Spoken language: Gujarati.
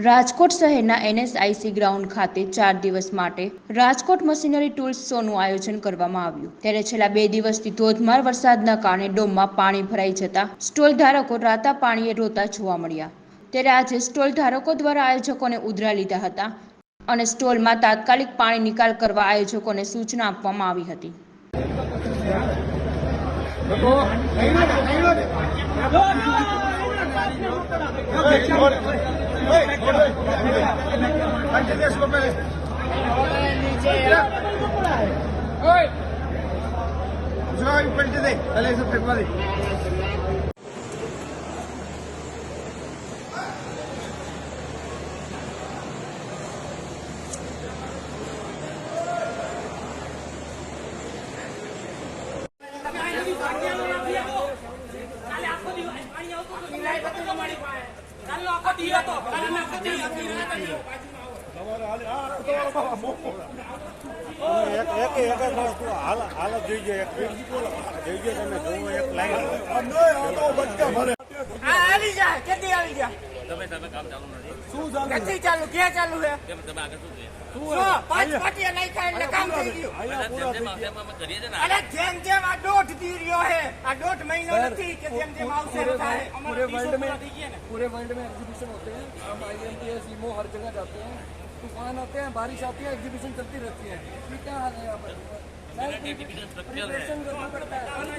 રાજકોટ શહેરના એનએસઆઈસી ગ્રાઉન્ડ ખાતે ચાર દિવસ માટે રાજકોટ મશીનરી ટૂલ્સ શોનું આયોજન કરવામાં આવ્યું ત્યારે છેલ્લા બે દિવસથી ધોધમાર વરસાદના કારણે ડોમમાં પાણી ભરાઈ જતા સ્ટોલ ધારકો રાતા પાણીએ રોતા જોવા મળ્યા ત્યારે આજે સ્ટોલ ધારકો દ્વારા આયોજકોને ઉધરા લીધા હતા અને સ્ટોલમાં તાત્કાલિક પાણી નિકાલ કરવા આયોજકોને સૂચના આપવામાં આવી હતી પલટી દે તમે શું પાંચ પાટીયા નાખ્યા એટલે કામ થઈ ગયું. અરે જેમ જેમ આ દોઢ દી રહ્યો દોઢ મહિનો નથી કે જેમ જેમ આવશે એમ થાય पूरे वर्ल्ड में पूरे वर्ल्ड में एग्जीबिशन होते हैं हम I M T S EMO हर जगह जाते हैं तूफान आते हैं बारिश आती है एग्जीबिशन चलती रहती है ये क्या हाल है यहाँ पर प्रिपरेशन करना पड़ता है पूरे नीचे करते थे